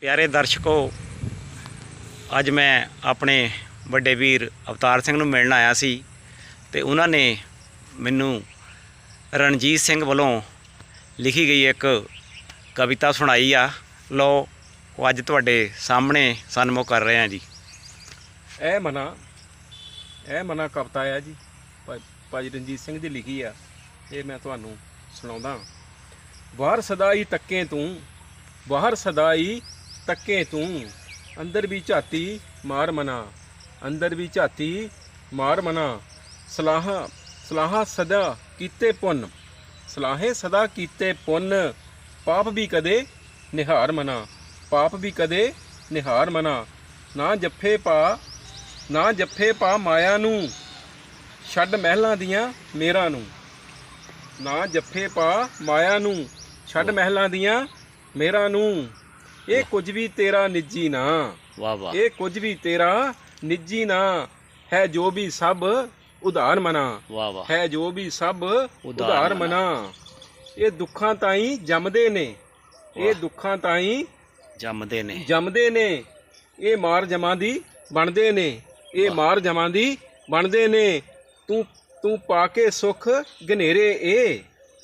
ਪਿਆਰੇ ਦਰਸ਼ਕੋ, ਅੱਜ ਮੈਂ ਆਪਣੇ ਵੱਡੇ ਵੀਰ ਅਵਤਾਰ ਸਿੰਘ ਨੂੰ ਮਿਲਣ ਆਇਆ ਸੀ ਤੇ ਉਹਨਾਂ ਨੇ ਮੈਨੂੰ ਰਣਜੀਤ ਸਿੰਘ ਵੱਲੋਂ ਲਿਖੀ ਗਈ ਇੱਕ ਕਵਿਤਾ ਸੁਣਾਈ ਆ। ਲਓ, ਉਹ ਅੱਜ ਤੁਹਾਡੇ ਸਾਹਮਣੇ ਸਨਮੋ ਕਰ ਰਹੇ ਹਾਂ ਜੀ। ਇਹ ਮਨਾ ਇਹ ਮਨਾ ਕਵਿਤਾ ਆ ਜੀ, ਭਾ- ਭਾਜੀ ਰਣਜੀਤ ਸਿੰਘ ਦੀ ਲਿਖੀ ਆ, ਇਹ ਮੈਂ ਤੁਹਾਨੂੰ ਸੁਣਾਉਂਦਾ ਬਾਹਰ ਸਦਾਈ ਤੱਕੇ ਤੂੰ ਬਾਹਰ ਸਦਾਈ ਤੱਕੇ ਤੂੰ। ਅੰਦਰ ਵੀ ਝਾਤੀ ਮਾਰ ਮਨਾ। ਅੰਦਰ ਵੀ ਝਾਤੀ ਮਾਰ ਮਨਾ। ਸਲਾਹ ਸਲਾਹ ਸਦਾ ਕੀਤੇ ਪੁੰਨ। ਸਲਾਹੇ ਸਦਾ ਕੀਤੇ ਪੁੰਨ। ਪਾਪ ਵੀ ਕਦੇ ਨਿਹਾਰ ਮਨਾ। ਪਾਪ ਵੀ ਕਦੇ ਨਿਹਾਰ ਮਨਾ। ਨਾ ਜੱਫੇ ਪਾ, ਨਾ ਜੱਫੇ ਪਾ ਮਾਇਆ ਨੂੰ। ਛੱਡ ਮਹਿਲਾਂ ਦੀਆਂ ਮੇਰਾ ਨੂੰ। ਨਾ ਜੱਫੇ ਪਾ ਮਾਇਆ ਨੂੰ। ਛੱਡ ਮਹਿਲਾਂ ਦੀਆਂ ਮੇਰਾ ਨੂੰ। ਇਹ ਕੁਝ ਵੀ ਤੇਰਾ ਨਿੱਜੀ ਨਾ। ਵਾਹ ਵਾਹ। ਇਹ ਕੁਝ ਵੀ ਤੇਰਾ ਨਿੱਜੀ ਨਾ। ਹੈ ਜੋ ਵੀ ਸਭ ਉਧਾਰ ਮਨਾ। ਵਾਹ ਵਾਹ। ਹੈ ਜੋ ਵੀ ਸਭ ਉਧਾਰ ਮਨਾ। ਇਹ ਦੁੱਖਾਂ ਤਾਈ ਜੰਮਦੇ ਨੇ। ਇਹ। ਦੁੱਖਾਂ ਤਾਈ ਜੰਮਦੇ ਨੇ। ਜੰਮਦੇ ਨੇ। ਇਹ ਮਾਰ ਜਮਾਂ ਦੀ ਬਣਦੇ ਨੇ। ਇਹ। ਮਾਰ ਜਮਾਂ ਦੀ ਬਣਦੇ ਨੇ। ਤੂੰ ਤੂੰ ਪਾ ਕੇ ਸੁਖ ਗਨੇਰੇ ਏ।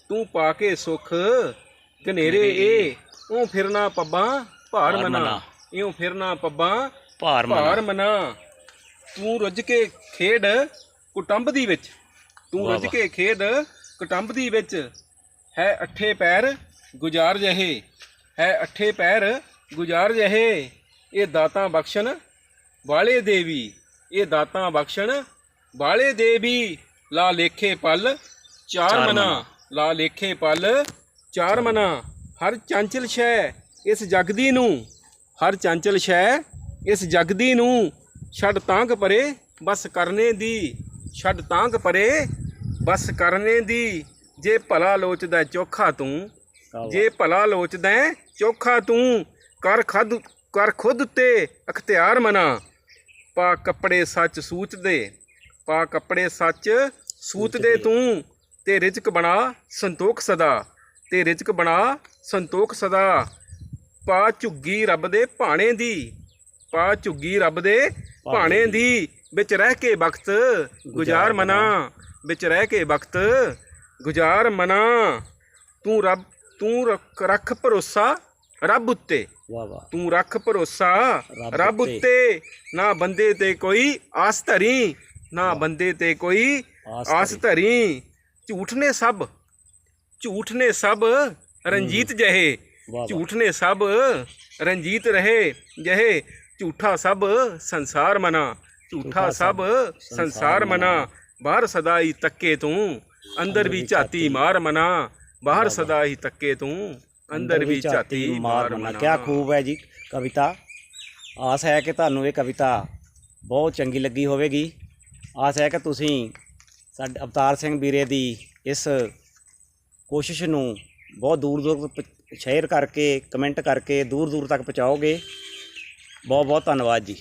ਤੂੰ ਪਾ ਕੇ ਸੁਖ ਗਨੇਰੇ ਏ। ਉਹ ਫਿਰਨਾ ਪੱਬਾਂ ਭਾਰ ਮਨਾ। ਮਨਾ। ਇਉਂ ਫਿਰਨਾ ਪੱਬਾਂ। ਭਾਰ ਭਾਰ ਮਨਾ। ਮਨਾ ਤੂੰ ਰੁੱਝ ਕੇ ਖੇਡ ਕੁਟੰਬ ਦੀ ਵਿੱਚ। ਤੂੰ ਰੁੱਝ। ਕੇ ਖੇਡ ਕੁਟੰਬ ਦੀ ਵਿੱਚ। ਹੈ ਅੱਠੇ ਪੈਰ ਗੁਜ਼ਾਰ ਜਹੇ। ਹੈ ਅੱਠੇ ਪੈਰ ਗੁਜ਼ਾਰ ਜਹੇ। ਇਹ ਦਾਤਾਂ ਬਖਸ਼ਣ ਵਾਲੇ ਦੇਵੀ। ਇਹ ਦਾਤਾਂ ਬਖਸ਼ਣ ਵਾਲੇ ਦੇਵੀ। ਲਾ ਲੇਖੇ ਪਲ ਚਾਰ ਮਨਾ। ਮਨਾ। ਲਾ ਲੇਖੇ ਪਲ ਚਾਰ ਮਨਾ। ਹਰ ਚੰਚਲ ਸ਼ੈ ਇਸ ਜਗਦੀ ਨੂੰ ਹਰ ਚੰਚਲ ਸ਼ੈ ਇਸ ਜਗਦੀ ਨੂੰ ਛੱਡ ਤਾਂਗ ਪਰੇ ਬਸ ਕਰਨੇ ਦੀ ਛੱਡ ਤਾਂਗ ਪਰੇ ਬਸ ਕਰਨੇ ਦੀ ਜੇ ਭਲਾ ਲੋਚਦਾ ਚੋਖਾ ਤੂੰ ਜੇ ਭਲਾ ਲੋਚਦਾ ਚੋਖਾ ਤੂੰ ਕਰ ਖਦ ਕਰ ਖੁਦ ਤੇ ਅਖਤਿਆਰ ਮਨਾ। ਪਾ ਕੱਪੜੇ ਸੱਚ ਸੂਚ ਦੇ ਪਾ ਕੱਪੜੇ ਸੱਚ ਸੂਤ ਦੇ ਤੂੰ ਤੇ ਰਿਜ਼ਕ ਬਣਾ ਸੰਤੋਖ ਸਦਾ ਤੇ ਰਿਜ਼ਕ ਬਣਾ ਸੰਤੋਖ ਸਦਾ। ਪਾ ਝੁੱਗੀ ਰੱਬ ਦੇ ਭਾਣੇ ਦੀ ਪਾ ਝੁੱਗੀ ਰੱਬ ਦੇ ਭਾਣੇ ਦੀ। ਵਿੱਚ ਰਹਿ ਕੇ ਵਕਤ ਗੁਜ਼ਾਰ ਮਨਾ। ਵਿੱਚ ਰਹਿ ਕੇ ਵਕਤ ਗੁਜ਼ਾਰ ਮਨਾ। ਤੂੰ ਰੱਬ ਤੂੰ ਰੱਖ- ਭਰੋਸਾ ਰੱਬ ਉੱਤੇ। ਵਾਹ ਵਾਹ। ਤੂੰ ਰੱਖ ਭਰੋਸਾ ਰੱਬ ਉੱਤੇ। ਨਾ ਬੰਦੇ ਤੇ ਕੋਈ ਆਸ ਧਰੀ ਨਾ ਬੰਦੇ ਤੇ ਕੋਈ ਆਸ ਧਰੀ। ਝੂਠ ਨੇ ਸਭ ਝੂਠ ਨੇ ਸਭ ਰਣਜੀਤ ਜਹੇ। ਝੂਠ ਨੇ ਸਭ ਰਣਜੀਤ ਰਹੇ ਜਹੇ ਝੂਠਾ ਸਭ ਸੰਸਾਰ ਮਨਾ। ਝੂਠਾ ਸਭ ਸੰਸਾਰ ਮਨਾ। ਬਾਹਰ ਸਦਾ ਹੀ ਤੱਕੇ ਤੂੰ ਅੰਦਰ ਵੀ ਝਾਤੀ ਮਾਰ ਮਨਾ। ਬਾਹਰ ਸਦਾ ਹੀ ਤੱਕੇ ਤੂੰ ਅੰਦਰ ਵੀ ਝਾਤੀ ਮਾਰ ਮਨਾ। ਕਿਆ ਖੂਬ ਹੈ ਜੀ ਕਵਿਤਾ। ਆਸ ਹੈ ਕਿ ਤੁਹਾਨੂੰ ਇਹ ਕਵਿਤਾ ਬਹੁਤ ਚੰਗੀ ਲੱਗੀ ਹੋਵੇਗੀ। ਆਸ ਹੈ ਕਿ ਤੁਸੀਂ ਸਾਡੇ ਅਵਤਾਰ ਸਿੰਘ ਵੀਰੇ ਦੀ ਇਸ ਕੋਸ਼ਿਸ਼ ਨੂੰ ਬਹੁਤ ਦੂਰ ਦੂਰ ਸ਼ੇਅਰ ਕਰਕੇ ਕਮੈਂਟ ਕਰਕੇ ਦੂਰ ਦੂਰ ਤੱਕ ਪਹੁੰਚਾਓਗੇ। ਬਹੁਤ ਬਹੁਤ ਧੰਨਵਾਦ ਜੀ।